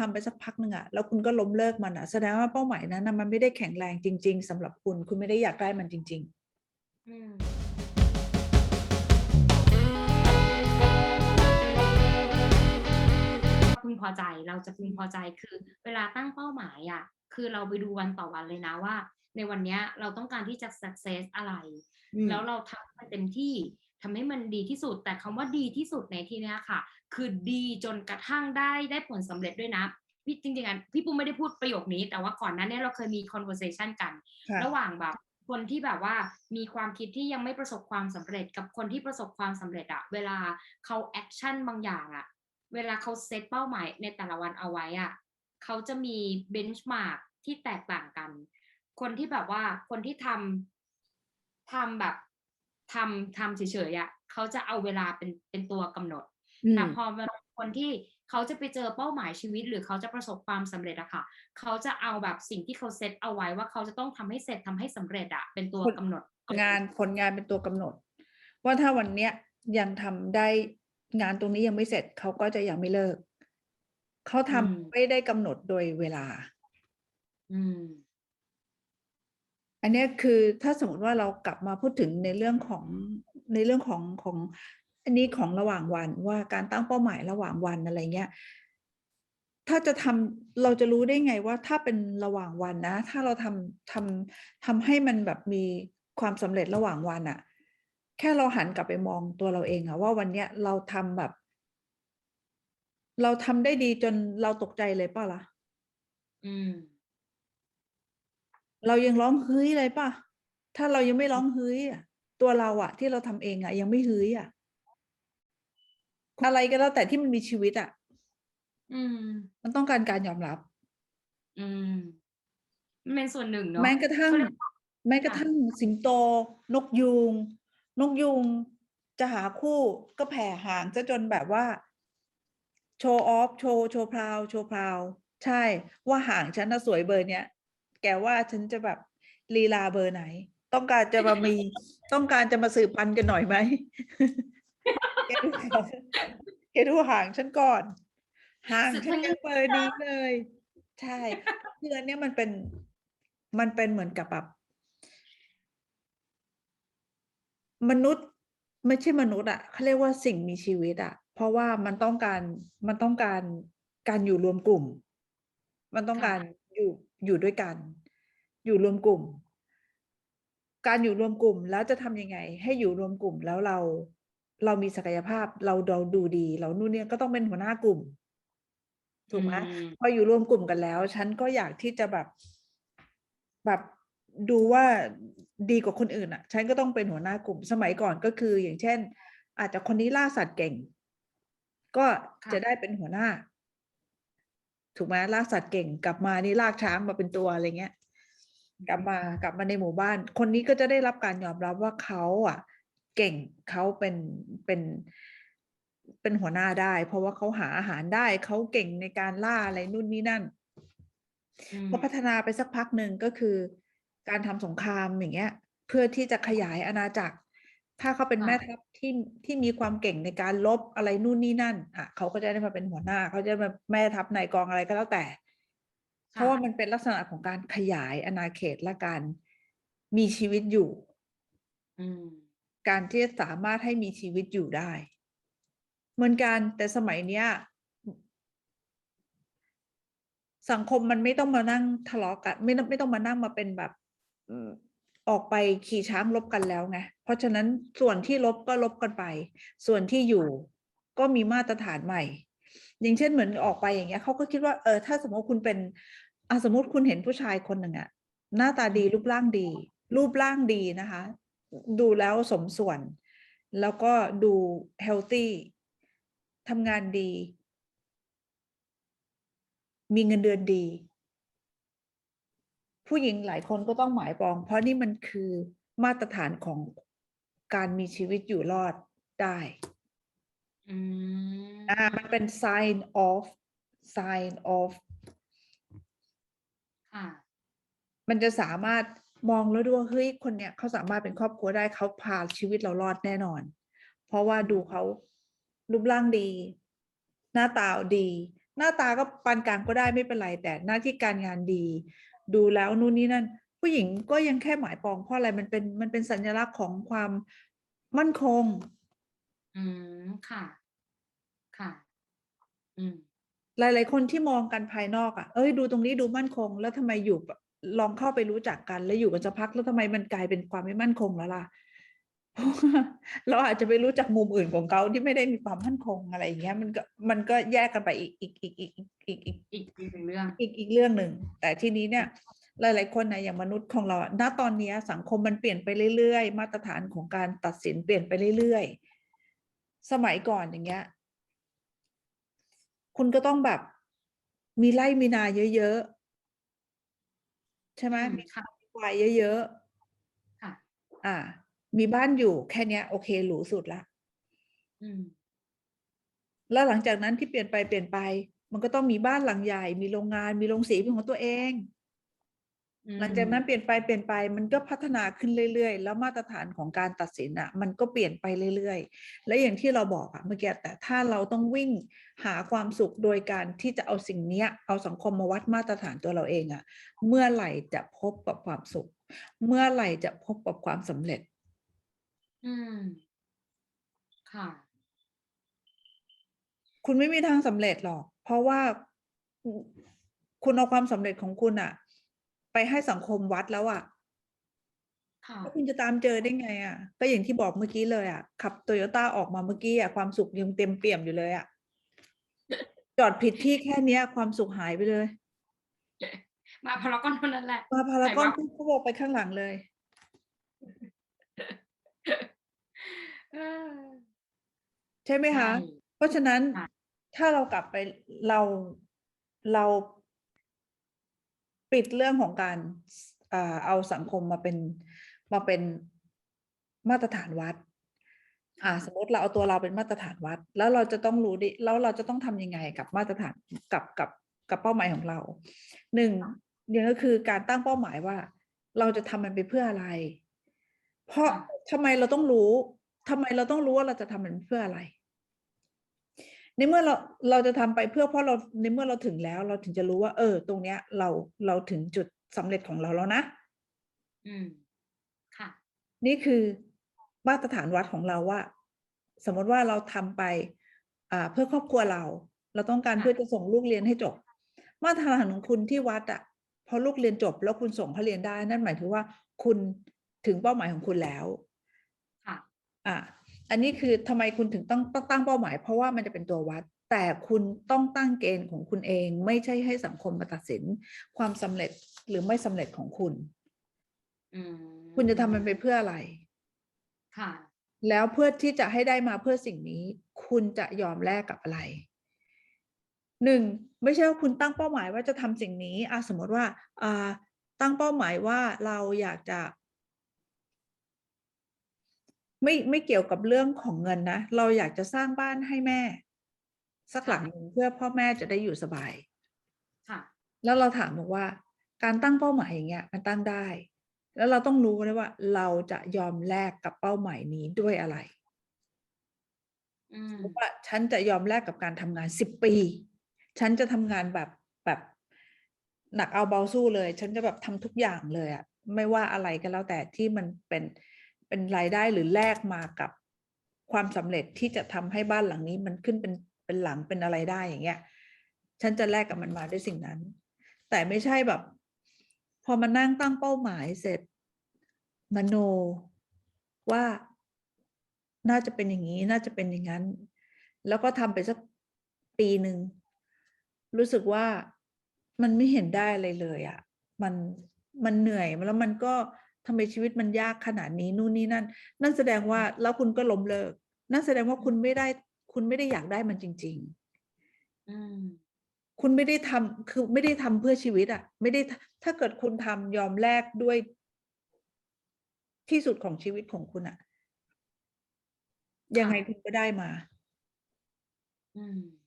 ทำไปสักพักหนึ่งอะแล้วคุณก็ล้มเลิกมันอะแสดงว่าเป้าหมายนั้นนะมันไม่ได้แข็งแรงจริง ๆสำหรับคุณคุณไม่ได้อยากได้มันจริงอืมพึงพอใจเราจะพึงพอใจคือ เวลาตั้งเป้าหมายอะคือเราไปดูวันต่อวันเลยนะว่า ในวันเนี้ยเราต้องการที่จะ success อะไรๆอืมแล้วเราทำให้เต็มที่ทำให้มันดีที่สุด แต่คำว่าดีที่สุดในที่เนี้ยค่ะ คือดีจนกระทั่งได้ได้ผลสำเร็จด้วยนะพี่จริงๆอะพี่ปุ้มไม่ได้พูดประโยคนี้ แต่ว่าก่อนหน้าเนี้เราเคยมี conversation กันค่ะระหว่างแบบคนที่แบบว่ามีความคิดที่ยังไม่ประสบความสำเร็จกับคนที่ประสบความสำเร็จอะเวลาเขาแอคชั่นบางอย่างอะเวลาเขาเซตเป้าหมายในแต่ละวันเอาไว้อะเขาจะมีเบนช์มาร์กที่แตกต่างกัน คนที่แบบว่าคนที่ทำทำแบบทำทำเฉยๆอะเขาจะเอาเวลาเป็นเป็นตัวกำหนดอืม แต่พอมาคนที่เขาจะไปเจอเป้าหมายชีวิต หรือเขาจะประสบความสำเร็จอะค่ะ เขาจะเอาแบบสิ่งที่เขาเซตเอาไว้ว่าเขาจะต้องทำให้เสร็จทำให้สำเร็จอะเป็นตัวคนกำหนด งานผลงานเป็นตัวกำหนด ว่าถ้าวันเนี้ยยังทำได้งานตรงนี้ยังไม่เสร็จเขาก็จะยังไม่เลิก เขาทำอืมไม่ได้กำหนดโดยเวลา อืม อันเนี้ยคือถ้าสมมติว่าเรากลับมาพูดถึงในเรื่องของในเรื่องของของ อันนี้ของระหว่างวันว่าการตั้งเป้าหมายระหว่างวันอะไรเงี้ยถ้าจะทำเราจะรู้ได้ไงว่าถ้าเป็นระหว่างวันนะ ถ้าเราทำทำทำให้มันแบบมีความสำเร็จระหว่างวันอะแค่เราหันกลับไปมองตัวเราเองอะว่าวันเนี้ยเราทำแบบ เราทำได้ดีจนเราตกใจเลยเปล่าล่ะอืม เรายังร้องเฮ้ยเลยป่ะถ้าเรายังไม่ร้องเฮ้ยอะตัวเราอะที่เราทำเองอะยังไม่เฮ้ยอะ อะไรก็แล้วแต่ที่มันมีชีวิตอะ อืม มันต้องการการยอมรับ อืมมันเป็นส่วนหนึ่งเนาะแม้กระทั่งเขาเรียกว่าแม้กระทั่งสิงโต นกยูง นกยูงจะหาคู่ก็แผ่หางซะจนแบบว่า โชว์ออฟ โชว์ โชว์พราว โชว์พราว ใช่ ว่าหางฉันน่ะสวยเบอร์เนี้ย แกว่าฉันจะแบบลีลาเบอร์ไหน ต้องการจะมามี ต้องการจะมาสืบพันธุ์กันหน่อยไหม แกดูหางแกดูหางฉันก่อน หางฉันยังเบอร์นี้เลย ใช่คืออันเนี้ยมันเป็นมันเป็นเหมือนกับแบบมนุษย์ไม่ใช่มนุษย์อะเขาเรียกว่าสิ่งมีชีวิตอะเพราะว่ามันต้องการมันต้องการการอยู่รวมกลุ่ม มันต้องการอยู่อยู่ด้วยกัน อยู่รวมกลุ่ม การอยู่รวมกลุ่มแล้วจะทำยังไง ให้อยู่รวมกลุ่มแล้วเรา เรามีศักยภาพเราเราดูดี เรานู่นเนี่ยก็ต้องเป็นหัวหน้ากลุ่มถูกไหมอืมพออยู่รวมกลุ่มกันแล้ว ฉันก็อยากที่จะแบบแบบดูว่าดีกว่าคนอื่นอะ ฉันก็ต้องเป็นหัวหน้ากลุ่มสมัยก่อนก็คือ อย่างเช่น อาจจะคนนี้ล่าสัตว์เก่ง ก็ค่ะจะได้เป็นหัวหน้า ถูกไหมล่าสัตว์เก่งกลับมานี่ลากช้างมาเป็นตัวอะไรเงี้ย กลับมากลับมาในหมู่บ้าน คนนี้ก็จะได้รับการยอมรับว่าเขาอะ เก่งเขาเป็นเป็นเป็นหัวหน้าได้ เพราะว่าเขาหาอาหารได้เขาเก่งในการล่าอะไรนู่นนี่นั่นอืมพอพัฒนาไปสักพักหนึ่งก็คือ การทำสงครามอย่างเงี้ย เพื่อที่จะขยายอาณาจักร ถ้าเขาเป็นค่ะแม่ทัพที่ที่มีความเก่งในการลบอะไรนู่นนี่นั่นอะเขาก็จะได้มาเป็นหัวหน้า เขาจะมาแม่ทัพนายกองอะไรก็แล้วแต่ เพราะว่ามันเป็นลักษณะของการขยายอาณาเขตและการมีชีวิตอยู่ อืม การที่จะสามารถให้มีชีวิตอยู่ได้ เหมือนกันแต่สมัยเนี้ย สังคมมันไม่ต้องมานั่งทะเลาะกัน ไม่ต้องไม่ต้องมานั่งมาเป็นแบบออกไปขี่ช้างลบกันแล้วไง เพราะฉะนั้นส่วนที่ลบก็ลบกันไป ส่วนที่อยู่ก็มีมาตรฐานใหม่ อย่างเช่นเหมือนออกไปอย่างเงี้ยเขาก็คิดว่าเออถ้าสมมติคุณเป็นอสมมติคุณเห็นผู้ชายคนหนึ่งอะหน้าตาดีรูปร่างดี รูปร่างดีนะคะ ดูแล้วสมส่วน แล้วก็ดูเฮลตี้ทำงานดี มีเงินเดือนดี ผู้หญิงหลายคนก็ต้องหมายปอง เพราะนี่มันคือมาตรฐานของการมีชีวิตอยู่รอดได้อืมอ่ามันเป็น sign of sign of ค่ะมันจะสามารถ มองแล้วดูว่าเฮ้ยคนเนี้ยเขาสามารถเป็นครอบครัวได้เขาพาชีวิตเรารอดแน่นอน เพราะว่าดูเขารูปร่างดี หน้าตาดี หน้าตาก็ปานกลางก็ได้ไม่เป็นไรแต่หน้าที่การงานดี ดูแล้วนู่นนี่นั่น ผู้หญิงก็ยังแค่หมายปองเพราะอะไรมันเป็นมันเป็นสัญลักษณ์ของความมั่นคง อืมค่ะ ค่ะ อืมหลาย ๆ คนที่มองกันภายนอกอะ เอ้ย ดูตรงนี้ดูมั่นคง แล้วทำไมอยู่แบบ ลองเข้าไปรู้จักกันแล้วอยู่กันสักพักแล้วทำไมมันกลายเป็นความไม่มั่นคงแล้วล่ะเพราะว่าเราอาจจะไปรู้จักมุมอื่นของเขาที่ไม่ได้มีความมั่นคงอะไรอย่างเงี้ยมันก็มันก็แยกกันไปอีกอีกอีกอีกอีกอีกอีกอีกหนึ่งเรื่องอีกอีกเรื่องหนึ่งแต่ทีนี้เนี่ย หลาย ๆ คนนะอย่างมนุษย์ของเราอะณตอนเนี้ยสังคมมันเปลี่ยนไปเรื่อย ๆ มาตรฐานของการตัดสินเปลี่ยนไปเรื่อย ๆ สมัยก่อนอย่างเงี้ย คุณก็ต้องแบบมีไร่มีนาเยอะ ๆ ใช่ไหมอืมมีค่ะควายเยอะค่ะๆอ่า มีบ้านอยู่แค่เนี้ย โอเคหรูสุดละอืม แล้วหลังจากนั้นที่เปลี่ยนไปเปลี่ยนไป มันก็ต้องมีบ้านหลังใหญ่ มีโรงงานมีโรงสีเป็นของตัวเองอืม หลังจากนั้นเปลี่ยนไปเปลี่ยนไปมันก็พัฒนาขึ้นเรื่อยๆ แล้วมาตรฐานของการตัดสินอะมันก็เปลี่ยนไปเรื่อยๆ และอย่างที่เราบอกอะเมื่อกี้แต่ถ้าเราต้องวิ่งหาความสุขโดยการที่จะเอาสิ่งเนี้ย เอาสังคมมาวัดมาตรฐานตัวเราเองอะเมื่อไหร่จะพบกับความสุข เมื่อไหร่จะพบกับความสำเร็จ อืมค่ะ คุณไม่มีทางสำเร็จหรอก เพราะว่าคุณเอาความสำเร็จของคุณอะ ไปให้สังคมวัดแล้วอะค่ะแล้วคุณจะตามเจอได้ไงอะก็อย่างที่บอกเมื่อกี้เลยอะขับโตโยต้าออกมาเมื่อกี้อะความสุขยังเต็มเปี่ยมอยู่เลยอะจอดผิดที่แค่เนี้ย ความสุขหายไปเลย มาพารากอนเท่านั้นแหละมาพารากอนไหนวะก็บอกไปข้างหลังเลยเออใช่ไหมคะใช่เพราะฉะนั้นค่ะถ้าเรากลับไปเราเรา ปิดเรื่องของการอ่าเอาสังคมมาเป็นมาเป็นมาตรฐานวัด อ่า สมมติเราเอาตัวเราเป็นมาตรฐานวัด แล้วเราจะต้องรู้ดิแล้วเราจะต้องทำยังไงกับมาตรฐานกับกับกับเป้าหมายของเราหนึ่งอย่างก็คือการตั้งเป้าหมายว่า เราจะทำมันไปเพื่ออะไร เพราะค่ะทำไมเราต้องรู้ทำไมเราต้องรู้ว่าเราจะทำมันเพื่ออะไร ในเมื่อเราเราจะทำไปเพื่อเพราะเราในเมื่อเราถึงแล้ว เราถึงจะรู้ว่า เออ ตรงเนี้ย เราเราถึงจุดสำเร็จของเราแล้วนะ อืม ค่ะ นี่คือมาตรฐานวัดของเราว่า สมมติว่าเราทำไป อ่า เพื่อครอบครัวเรา เราต้องการค่ะเพื่อจะส่งลูกเรียนให้จบ มาตรฐานของคุณที่วัดอะพอลูกเรียนจบ แล้วคุณส่งเขาเรียนได้ นั่นหมายถึงว่าคุณถึงเป้าหมายของคุณแล้ว ค่ะ อะ อันนี้คือทำไมคุณถึงต้องต้องตั้งเป้าหมาย เพราะว่ามันจะเป็นตัววัด แต่คุณต้องตั้งเกณฑ์ของคุณเอง ไม่ใช่ให้สังคมมาตัดสินความสำเร็จหรือไม่สำเร็จของคุณอืมคุณจะทำมันไปเพื่ออะไร ค่ะ แล้วเพื่อที่จะให้ได้มาเพื่อสิ่งนี้ คุณจะยอมแลกกับอะไรหนึ่งไม่ใช่ว่าคุณตั้งเป้าหมายว่าจะทำสิ่งนี้อะสมมติว่าอ่าตั้งเป้าหมายว่าเราอยากจะ ไม่ไม่เกี่ยวกับเรื่องของเงินนะ เราอยากจะสร้างบ้านให้แม่ สักหลังหนึ่งเพื่อพ่อแม่จะได้อยู่สบาย ค่ะ แล้วเราถามบอกว่า การตั้งเป้าหมายอย่างเงี้ยมันตั้งได้ แล้วเราต้องรู้เลยว่า เราจะยอมแลกกับเป้าหมายนี้ด้วยอะไรอืมเพราะว่าฉันจะยอมแลกกับการทำงานสิบปี ฉันจะทำงานแบบแบบหนักเอาเบาสู้เลย ฉันจะแบบทำทุกอย่างเลยอะไม่ว่าอะไรก็แล้วแต่ที่มันเป็น เป็นรายได้หรือแลกมากับความสำเร็จที่จะทำให้บ้านหลังนี้มันขึ้นเป็นเป็นหลังเป็นอะไรได้อย่างเงี้ย ฉันจะแลกกับมันมาด้วยสิ่งนั้น แต่ไม่ใช่แบบ พอมานั่งตั้งเป้าหมายเสร็จมโนว่าน่าจะเป็นอย่างนี้น่าจะเป็นอย่างนั้น แล้วก็ทำไปสักปีหนึ่งรู้สึกว่ามันไม่เห็นได้อะไรเลยอะ่ะ มันมันเหนื่อยแล้วมันก็ ทำไมชีวิตมันยากขนาดนี้นู่นนี่นั่น นั่นแสดงว่าแล้วคุณก็ล้มเลิก นั่นแสดงว่าคุณไม่ได้ คุณไม่ได้อยากได้มันจริง ๆ อืมคุณไม่ได้ทำคือไม่ได้ทำเพื่อชีวิตอะไม่ได้ทถ้าเกิดคุณทำยอมแลกด้วย ที่สุดของชีวิตของคุณอะยังไงคุณก็ได้มา อืม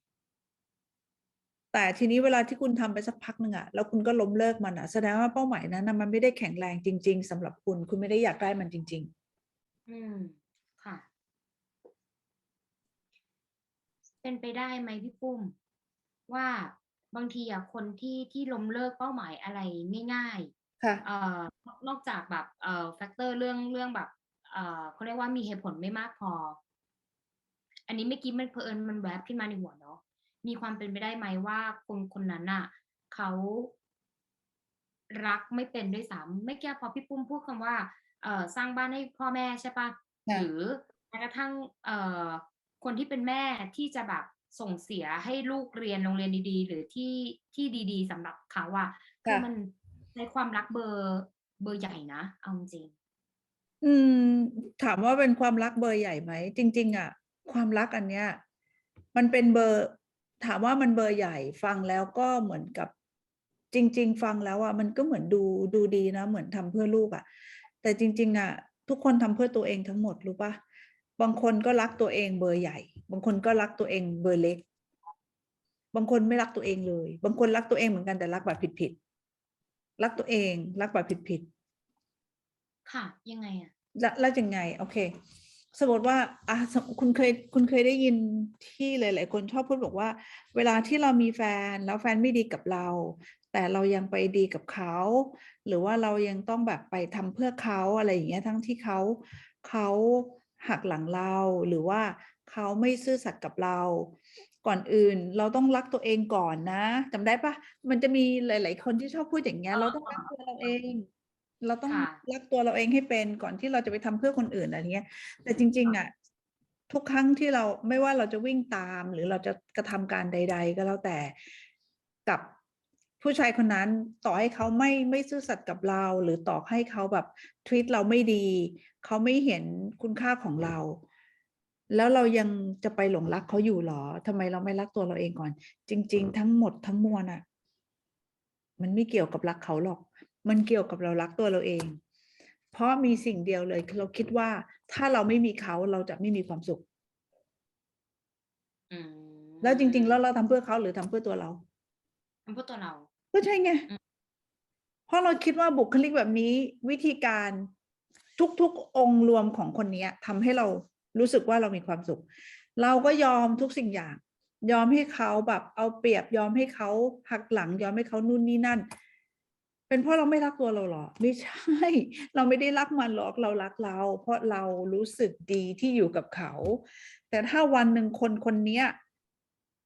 แต่ทีนี้เวลาที่คุณทำไปสักพักหนึ่งอะแล้วคุณก็ล้มเลิกมันอะแสดงว่าเป้าหมายนั้นนะมันไม่ได้แข็งแรงจริง ๆสำหรับคุณคุณไม่ได้อยากได้มันจริงอืมค่ะ เป็นไปได้ไหมพี่ปุ้ม ว่าบางทีอะคนที่ที่ล้มเลิกเป้าหมายอะไรง่ายค่ะๆเอ่อนอกจากแบบเอ่อแฟกเตอร์เรื่องเรื่องแบบ เอ่อเขาเรียกว่ามีเหตุผลไม่มากพอ อันนี้เมื่อกี้มันเผอิญมันแวบขึ้นมาในหัวเนาะ มีความเป็นไปได้ไหมว่าคนคนนั้นน่ะเขารักไม่เป็นด้วยซ้ำไม่แก้พอพี่ปุ้มพูดคำว่าเอ่อสร้างบ้านให้พ่อแม่ใช่ปะค่ะหรือแม้กระทั่งเอ่อคนที่เป็นแม่ที่จะแบบส่งเสียให้ลูกเรียนโรงเรียนดีๆ หรือที่ที่ดี ๆสำหรับเขาอะคือค่ะมันในความรักเบอร์เบอร์ใหญ่นะเอาจริง อืม ถามว่าเป็นความรักเบอร์ใหญ่ไหมจริง ๆอะความรักอันเนี้ย มันเป็นเบอร์ ถามว่ามันเบอร์ใหญ่ฟังแล้วก็เหมือนกับจริง ๆ ฟังแล้วอะมันก็เหมือนดูดูดีนะ เหมือนทำเพื่อลูกอะ แต่จริง ๆอะทุกคนทำเพื่อตัวเองทั้งหมดรู้ปะบางคนก็รักตัวเองเบอร์ใหญ่ บางคนก็รักตัวเองเบอร์เล็ก บางคนไม่รักตัวเองเลย บางคนรักตัวเองเหมือนกันแต่รักแบบผิดๆรักตัวเอง รักแบบผิดๆค่ะยังไงอะแล้วแล้วยังไง โอเค สมมติว่าอะคุณเคยคุณเคยได้ยินที่หลาย ๆ คนชอบพูดบอกว่า เวลาที่เรามีแฟนแล้วแฟนไม่ดีกับเรา แต่เรายังไปดีกับเขา หรือว่าเรายังต้องแบบไปทำเพื่อเขาอะไรอย่างเงี้ยทั้งที่เขาเขาหักหลังเราหรือว่าเขาไม่ซื่อสัตย์กับเรา ก่อนอื่นเราต้องรักตัวเองก่อนนะจำได้ปะมันจะมีหลาย ๆ คนที่ชอบพูดอย่างเงี้ยเราต้องรักตัวเราเอง เราต้องค่ะรักตัวเราเองให้เป็นก่อนที่เราจะไปทำเพื่อคนอื่นอะไรเงี้ย แต่จริง ๆอะทุกครั้งที่เราไม่ว่าเราจะวิ่งตาม หรือเราจะกระทำการใด ๆ ก็แล้วแต่กับผู้ชายคนนั้นต่อให้เขาไม่ไม่ซื่อสัตย์กับเรา หรือต่อให้เขาแบบทวีตเราไม่ดี เขาไม่เห็นคุณค่าของเรา แล้วเรายังจะไปหลงรักเขาอยู่หรอทำไมเราไม่รักตัวเราเองก่อน จริง ๆ ทั้งหมดทั้งมวลอะ มันไม่เกี่ยวกับรักเขาหรอก มันเกี่ยวกับเรารักตัวเราเอง เพราะมีสิ่งเดียวเลยคือเราคิดว่าถ้าเราไม่มีเขาเราจะไม่มีความสุขอืมแล้วจริง ๆ แล้วเราทำเพื่อเขาหรือทำเพื่อตัวเราทำเพื่อตัวเราก็ใช่ไงอืมเพราะเราคิดว่าบุคลิกแบบนี้วิธีการทุกๆองค์รวมของคนเนี้ยทำให้เรารู้สึกว่าเรามีความสุข เราก็ยอมทุกสิ่งอย่าง ยอมให้เขาแบบเอาเปรียบยอมให้เขาหักหลัง ยอมให้เขานู่นนี่นั่น เป็นเพราะเราไม่รักตัวเราหรอ ไม่ใช่ เราไม่ได้รักมันหรอกเรารักเรา เพราะเรารู้สึกดีที่อยู่กับเขา แต่ถ้าวันหนึ่งคนคนเนี้ย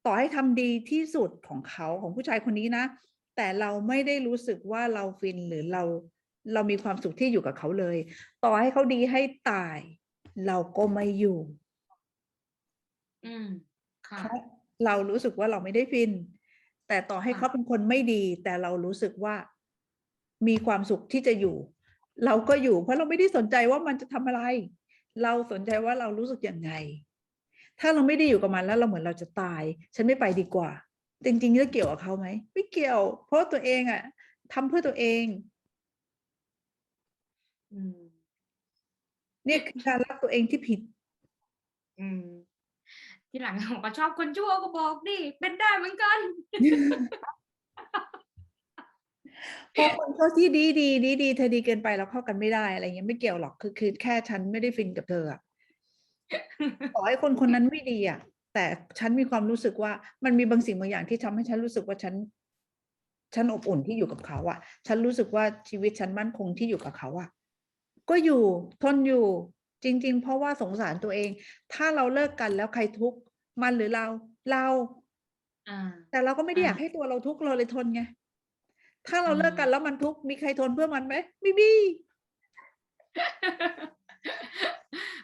ต่อให้ทำดีที่สุดของเขาของผู้ชายคนนี้นะ แต่เราไม่ได้รู้สึกว่าเราฟินหรือเราเรามีความสุขที่อยู่กับเขาเลย ต่อให้เขาดีให้ตาย เราก็ไม่อยู่ อืมค่ะเพราะเรารู้สึกว่าเราไม่ได้ฟิน แต่ต่อให้ค่ะเขาเป็นคนไม่ดี แต่เรารู้สึกว่า มีความสุขที่จะอยู่ เราก็อยู่ เพราะเราไม่ได้สนใจว่ามันจะทำอะไร เราสนใจว่าเรารู้สึกยังไง ถ้าเราไม่ได้อยู่กับมันแล้วเราเหมือนเราจะตาย ฉันไม่ไปดีกว่า จริงๆจะเกี่ยวกับเขาไหมไม่เกี่ยว เพราะตัวเองอะทำเพื่อตัวเองอืมเนี่ยคือการรักตัวเองที่ผิด อืมที่หลังผมก็ชอบคนชั่วก็บอกดิเป็นได้เหมือนกัน เพราะคนเขาที่ดีดีดีดีเธอดีเกินไปแล้วเข้ากันไม่ได้อะไรเงี้ยไม่เกี่ยวหรอกคือคือแค่ฉันไม่ได้ฟินกับเธออะต่อให้คนคนนั้นไม่ดีอะ แต่ฉันมีความรู้สึกว่ามันมีบางสิ่งบางอย่างที่ทำให้ฉันรู้สึกว่าฉัน ฉันอบอุ่นที่อยู่กับเขาอะ ฉันรู้สึกว่าชีวิตฉันมั่นคงที่อยู่กับเขาอะ ก็อยู่ทนอยู่จริง ๆ เพราะว่าสงสารตัวเอง ถ้าเราเลิกกันแล้วใครทุกข์มันหรือเราเราอ่าแต่เราก็ไม่ได้อยากอ่าให้ตัวเราทุกข์เราเลยทนไง ถ้าเราเลิกอืมกันแล้วมันทุกข์มีใครทนเพื่อมันไหมไม่มี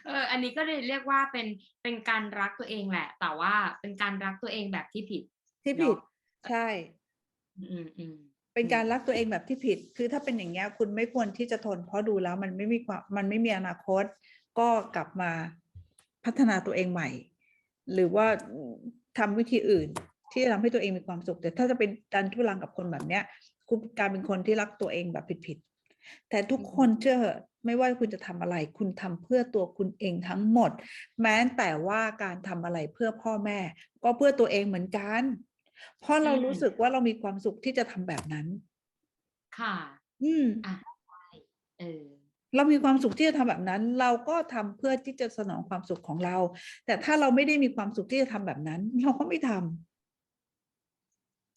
เอออันนี้ก็เลยเรียกว่าเป็นเป็นการรักตัวเองแหละ แต่ว่าเป็นการรักตัวเองแบบที่ผิด ที่เนอะผิด ใช่ อืมอืมเป็นการรักตัวเองแบบที่ผิด คือถ้าเป็นอย่างเงี้ยคุณไม่ควรที่จะทน เพราะดูแล้วมันไม่มีความมันไม่มีอนาคต ก็กลับมาพัฒนาตัวเองใหม่ หรือว่าทำวิธีอื่นที่จะทำให้ตัวเองมีความสุข แต่ถ้าจะเป็นดันทุรังกับคนแบบเนี้ยคุณ กลารเป็นคนที่รักตัวเองแบบผิดๆแต่ทุกคนเชื่อเหอะไม่ว่าคุณจะทำอะไร คุณทำเพื่อตัวคุณเองทั้งหมด แม้แต่ว่าการทำอะไรเพื่อพ่อแม่ ก็เพื่อตัวเองเหมือนกัน เพราะเราอืมรู้สึกว่าเรามีความสุขที่จะทำแบบนั้น ค่ะ อืมอะเออเรามีความสุขที่จะทำแบบนั้น เราก็ทำเพื่อที่จะสนองความสุขของเรา แต่ถ้าเราไม่ได้มีความสุขที่จะทำแบบนั้น เราก็ไม่ท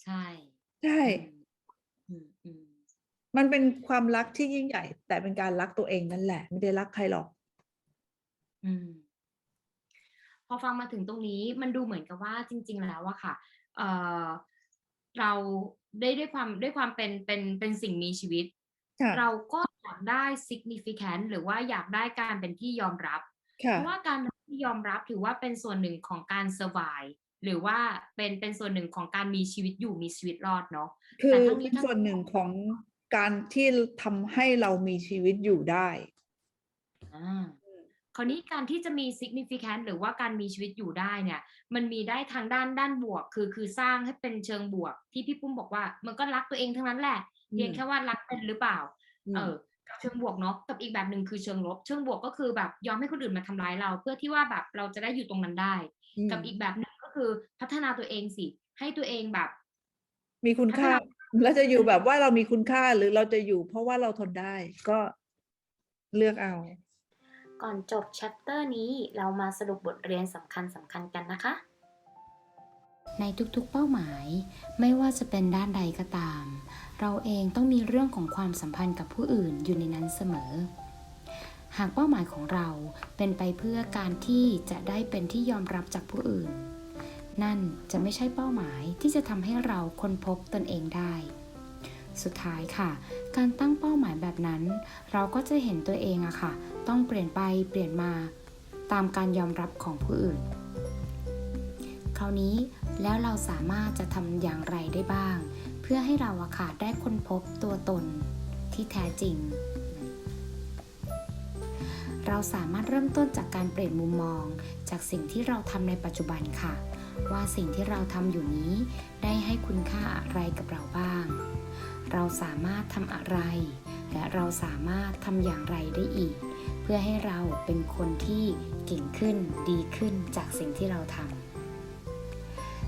ใช่ ใช่อืมอืม มันเป็นความรักที่ยิ่งใหญ่ แต่เป็นการรักตัวเองนั่นแหละ ไม่ได้รักใครหรอก อืม พอฟังมาถึงตรงนี้มันดูเหมือนกับว่าจริง ๆ แล้วอะค่ะ เอ่อเราได้ด้วยความด้วยความเป็นเป็นเป็นสิ่งมีชีวิตค่ะเราก็อยากได้ significant หรือว่าอยากได้การเป็นที่ยอมรับ เพค่ะราะว่าการเป็นที่ยอมรับถือว่าเป็นส่วนหนึ่งของการ survive หรือว่าเป็นเป็นส่วนหนึ่งของการมีชีวิตอยู่มีชีวิตรอดเนาะคืแต่อทั้งนี้เป็นทั้งส่วนหนึ่งของ การที่ทำให้เรามีชีวิตอยู่ได้อ่าคราวนี้การที่จะมี significant หรือว่าการมีชีวิตอยู่ได้เนี่ย มันมีได้ทางด้านด้านบวก คือคือสร้างให้เป็นเชิงบวก ที่พี่ปุ้มบอกว่า มันก็รักตัวเองทั้งนั้นแหละอืมเพียงแค่ว่ารักเป็นหรือเปล่าอืมเออกับเชิงบวกเนาะกับอีกแบบหนึ่งคือเชิงลบ เชิงบวกก็คือแบบยอมให้คนอื่นมาทำร้ายเรา เพื่อที่ว่าแบบเราจะได้อยู่ตรงนั้นได้มกับอีกแบบหนึ่งก็คือพัฒนาตัวเองสิ ให้ตัวเองแบบ มีคุณค่า พัฒแล้วจะอยู่แบบว่าเรามีคุณค่าหรือเราจะอยู่ เพราะว่าเราทนได้ก็เลือกเอา ก่อนจบแชปเตอร์นี้เรามาสรุปบทเรียนสำคัญสำคัญกันนะคะ ในทุกๆเป้าหมาย ไม่ว่าจะเป็นด้านใดก็ตาม เราเองต้องมีเรื่องของความสัมพันธ์กับผู้อื่นอยู่ในนั้นเสมอ หากเป้าหมายของเราเป็นไปเพื่อการที่จะได้เป็นที่ยอมรับจากผู้อื่น นั่นจะไม่ใช่เป้าหมายที่จะทำให้เราค้นพบตนเองได้ สุดท้ายค่ะ การตั้งเป้าหมายแบบนั้น เราก็จะเห็นตัวเองอะค่ะ ต้องเปลี่ยนไปเปลี่ยนมา ตามการยอมรับของผู้อื่น คราวนี้แล้วเราสามารถจะทำอย่างไรได้บ้าง เพื่อให้เราอะค่ะได้ค้นพบตัวตนที่แท้จริง เราสามารถเริ่มต้นจากการเปลี่ยนมุมมอง จากสิ่งที่เราทำในปัจจุบันค่ะ ว่าสิ่งที่เราทำอยู่นี้ ได้ให้คุณค่าอะไรกับเราบ้าง เราสามารถทำอะไร และเราสามารถทำอย่างไรได้อีก เพื่อให้เราเป็นคนที่เก่งขึ้นดีขึ้นจากสิ่งที่เราทำ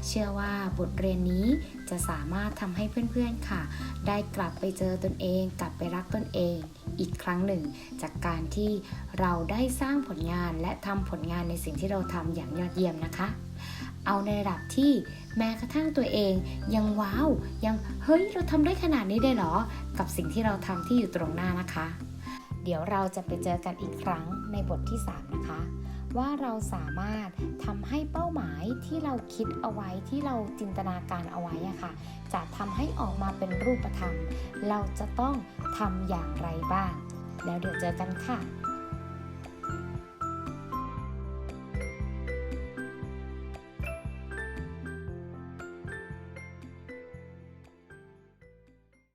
เชื่อว่าบทเรียนนี้จะสามารถทำให้เพื่อนๆค่ะ ได้กลับไปเจอตนเอง กลับไปรักตนเอง อีกครั้งหนึ่ง จากการที่เราได้สร้างผลงานและทำผลงานในสิ่งที่เราทำอย่างยอดเยี่ยมนะคะ เอาในระดับที่แม้กระทั่งตัวเองยังว้าวยังเฮ้ยเราทำได้ขนาดนี้ได้หรอ กับสิ่งที่เราทำที่อยู่ตรงหน้านะคะ เดี๋ยวเราจะไปเจอกันอีกครั้งในบทที่ 3 นะคะ ว่าเราสามารถทำให้เป้าหมายที่เราคิดเอาไว้ที่เราจินตนาการเอาไว้อะค่ะ จะทำให้ออกมาเป็นรูปธรรม เราจะต้องทำอย่างไรบ้าง แล้วเดี๋ยวเจอกันค่ะ